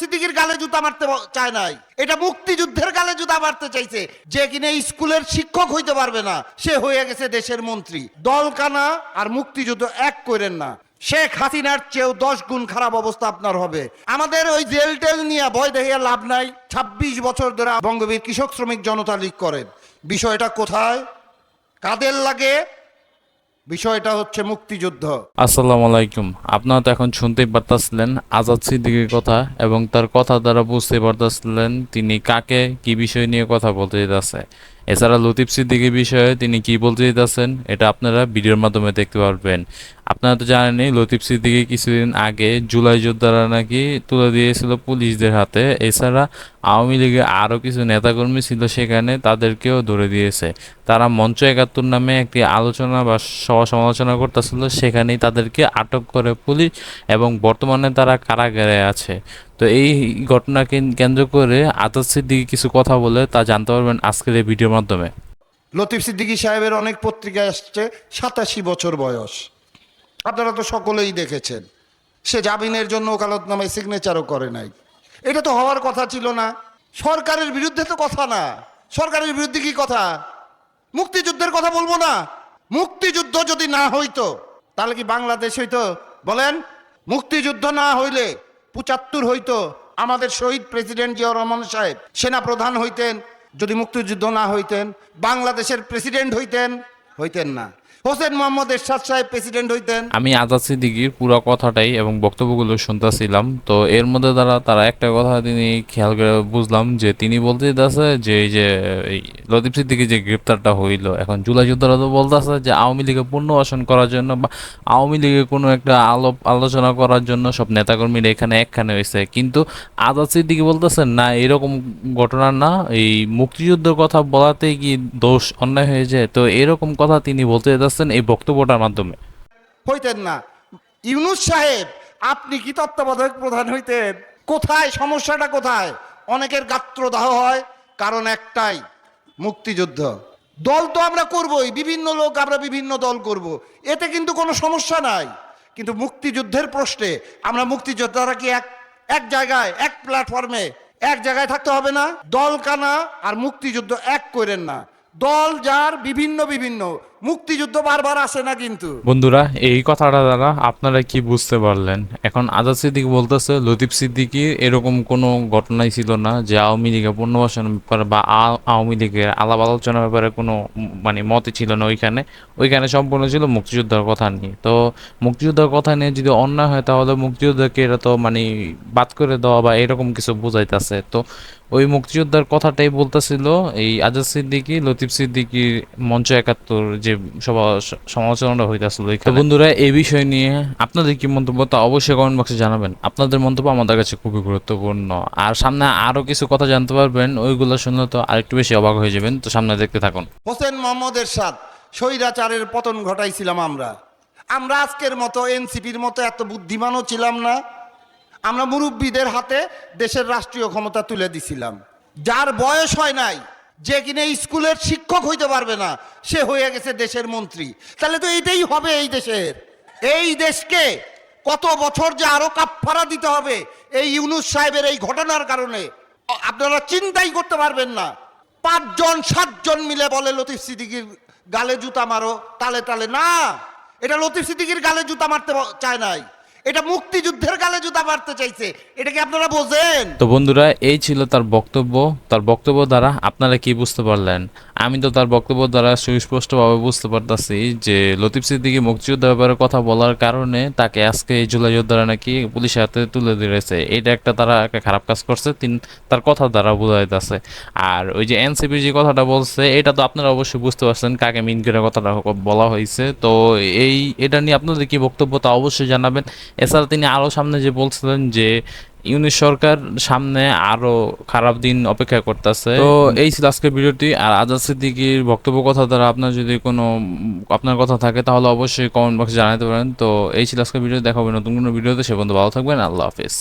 সিদ্দিকির গালে জুতা মারতে চায় নাই। এটা মুক্তিযুদ্ধের গালে জুতা মারতে চাইছে। যে কিনা স্কুলের শিক্ষক হইতে পারবে না, সে হয়ে গেছে দেশের মন্ত্রী। দলকানা আর মুক্তিযুদ্ধ এক করেন না। শেখ হাসিনার চেয়েও দশ গুণ খারাপ অবস্থা আপনার হবে। আমাদের ওই জেল টেল নিয়ে ভয় দেখিয়ে লাভ নাই। ২৬ বছর ধরে বঙ্গবীর কৃষক শ্রমিক জনতা লীগ করেন। বিষয়টা কোথায়? কাদের লাগে? বিষয়টা হচ্ছে মুক্তিযুদ্ধ। আসসালামু আলাইকুম। আপনারা তো এখন শুনতেই পারতাছিলেন আজাদ সিদ্দিকের কথা এবং তার কথা দ্বারা বুঝতে পারতাছিলেন তিনি কাকে, কি বিষয় নিয়ে কথা বলতে যেতেছে এছাড়া লতিফ সিদ্দিকের বিষয়ে তিনি কি বলতে যেতেছেন এটা আপনারা ভিডিওর মাধ্যমে দেখতে পারবেন। আপনারা তো জানেনই, লতিফ সিদ্দিকি কিছুদিন আগে জুলাই যোদ্ধারা নাকি তুলে দিয়েছিল পুলিশদের হাতে। এছাড়া আওয়ামী লীগের আরও কিছু নেতাকর্মী ছিল সেখানে, তাদেরকেও ধরে দিয়েছে। তারা মঞ্চ একাত্তর নামে একটি আলোচনা বা সভা সমালোচনা করতেছিল, সেখানেই তাদেরকে আটক করে পুলিশ এবং বর্তমানে তারা কারাগারে আছে। তো এই ঘটনাকে কেন্দ্র করে আজাদ সিদ্দিকি কিছু কথা বলে তা জানতে পারবেন আজকের এই ভিডিওর মাধ্যমে। লতিফ সিদ্দিকী সাহেবের অনেক পত্রিকায় আসছে সাতাশি বছর বয়স। আপনারা তো সকলেই দেখেছেন। সে জামিনের জন্য ওকালতনামায় সিগনেচারও করে নাই। এটা তো হওয়ার কথা ছিল না। সরকারের বিরুদ্ধে তো কথা না। সরকারের বিরুদ্ধে কি কথা? মুক্তিযুদ্ধের কথা বলব না। মুক্তিযুদ্ধ যদি না হইতো, তাহলে কি বাংলাদেশ হইতো? বলেন, মুক্তিযুদ্ধ না হইলে পঁচাত্তর হইত আমাদের শহীদ প্রেসিডেন্ট জিয়াউর রহমান সাহেব সেনা প্রধান হইতেন, যদি মুক্তিযুদ্ধ না হইতেন, বাংলাদেশের প্রেসিডেন্ট হইতেন হইতেন না। হোসেন মোহাম্মদ এরশাদ সাহেব প্রেসিডেন্ট হইতেন। আমি আজাদ সিদ্দিকির পুরো কথাটাই এবং বক্তব্যগুলো শুনতেছিলাম। তো এর মধ্যে দ্বারা তারা একটা কথা তিনি খেয়াল করে বুঝলাম যে তিনি বলতে চাইতেছে যে এই যে এই লতিফ সিদ্দিকি যে গ্রেপ্তারটা হইল, এখন জুলাই যোদ্ধারা তো বলতেছে যে আওয়ামী লীগের পুনর্বাসন করার জন্য বা আওয়ামী লীগের কোনো একটা আলোপ আলোচনা করার জন্য সব নেতাকর্মীরা এখানে একখানে হয়েছে কিন্তু আজাদ সিদ্দিকি বলতেছে, না, এরকম ঘটনা না। এই মুক্তিযুদ্ধের কথা বলাতেই কি দোষ অন্যায় হয়ে যায় তো এরকম কথা তিনি বলতে যাচ্ছেন এই বক্তব্যটার মাধ্যমে। হইতেন না। ইউনুস সাহেব, আপনি কি তত্ত্বাবধায়ক প্রধান হইতেন? কোথায়? সমস্যাটা কোথায়? অনেকের গাত্রদাহ হয়, কারণ একটাই, মুক্তিযুদ্ধ। দল তো আমরা করবই, বিভিন্ন লোক আমরা বিভিন্ন দল করব। এতে কিন্তু কোনো সমস্যা নাই। কিন্তু মুক্তিযুদ্ধের প্রশ্নে আমরা মুক্তিযোদ্ধারা কি এক এক জায়গায়, এক প্ল্যাটফর্মে এক জায়গায় থাকতে হবে না? দল কানা আর মুক্তিযুদ্ধ এক করেন না। দল যার বিভিন্ন বিভিন্ন মুক্তিযুদ্ধ বারবার আসে না কিন্তু। বন্ধুরা, এই কথাটা দ্বারা আপনারা কি বুঝতে পারলেন? এখন আজাদ সিদ্দিক বলতেছে, লতিফ সিদ্দিকি এরকম কোনো ঘটনাই ছিল না যে আওয়ামী লীগের পুনর্বাসন ব্যাপারে বা আওয়ামী লীগের আলাপ আলোচনার ব্যাপারে কোনো মানে মতই ছিল না ওইখানে। ওইখানে সম্পূর্ণ ছিল মুক্তিযোদ্ধার কথা নিয়ে। তো মুক্তিযোদ্ধার কথা নিয়ে যদি অন্যায় হয়, তাহলে মুক্তিযোদ্ধাকে এটা তো মানে বাদ করে দেওয়া বা এরকম কিছু বোঝাইতেছে। তো ওই মুক্তিযোদ্ধার কথাটাই বলতেছিল এই আজাদ সিদ্দিকি, লতিফ সিদ্দিকির মঞ্চ একাত্তর যে সমালোচনাটা হইতেছিল তো বন্ধুরা এই বিষয় নিয়ে আপনাদের কি মন্তব্য তা অবশ্যই কমেন্ট বক্সে জানাবেন। আপনাদের মন্তব্য আমাদের কাছে খুবই গুরুত্বপূর্ণ। আর সামনে আরও কিছু কথা জানতে পারবেন ওইগুলো শুনলে তো আরেকটু বেশি অবাক হয়ে যাবেন। তো সামনে দেখতে থাকুন। হোসেন মোহাম্মদ সাথ স্বৈরাচারের পতন ঘটাইছিলাম আমরা। আমরা আজকের মতো এনসিপির মতো এত বুদ্ধিমানও ছিলাম না। আমরা মুরব্বীদের হাতে দেশের রাষ্ট্রীয় ক্ষমতা তুলে দিছিলাম। যার বয়স হয় নাই যে কিনা স্কুলের শিক্ষক হইতে পারবে না, সে হয়ে গেছে দেশের মন্ত্রী। তাহলে তো এইটাই হবে এই দেশের। এই দেশকে কত বছর যে আরও কাপফারা দিতে হবে এই ইউনুস সাহেবের এই ঘটনার কারণে। আপনারা চিন্তাই করতে পারবেন না। পাঁচজন, সাতজন মিলে বলে, লতিফ সিদ্দিকির গালে জুতা মারো, তালে তালে। না, এটা লতিফ সিদ্দিকির গালে জুতা মারতে চায় নাই। এটা মুক্তিযুদ্ধের কালে জুতা মারতে চাইছে। এটা কি আপনারা বোঝেন? তো বন্ধুরা, এই ছিল তার বক্তব্য। তার বক্তব্য দ্বারা আপনারা কি বুঝতে পারলেন? আমি তো তার বক্তব্য দ্বারা সুস্পষ্টভাবে বুঝতে পারতাছি যে লতিফ সিদ্দিকি মুক্তিযুদ্ধের ব্যাপারে কথা বলার কারণে তাকে আজকে এই জুলাই যোদ্ধারা নাকি পুলিশের হাতে তুলে দিয়েছে এটা একটা তারা একটা খারাপ কাজ করছে, তিন তার কথা দ্বারা বোঝা যাইতেছে। আর ওই যে এনসিপি যে কথাটা বলছে, এটা তো আপনারা অবশ্যই বুঝতে পারছেন, কাকে মিন করে কথাটা বলা হয়েছে। তো এই, এটা নিয়ে আপনাদের কি বক্তব্য তা অবশ্যই জানাবেন। এছাড়া তিনি আরও সামনে যে বলছিলেন যে ইউনিট সরকার সামনে আরও খারাপ দিন অপেক্ষা করতেছে। তো এই ছিল আজকের ভিডিওটি। আর আজাদ সিদ্দিকির বক্তব্য কথা দ্বারা আপনার যদি কোনো আপনার কথা থাকে, তাহলে অবশ্যই কমেন্ট বক্সে জানাতে পারেন। তো এই ছিল আজকের ভিডিও। দেখাবো নতুন কোনো ভিডিওতে। সে পর্যন্ত ভালো থাকবেন। আল্লাহ হাফিজ।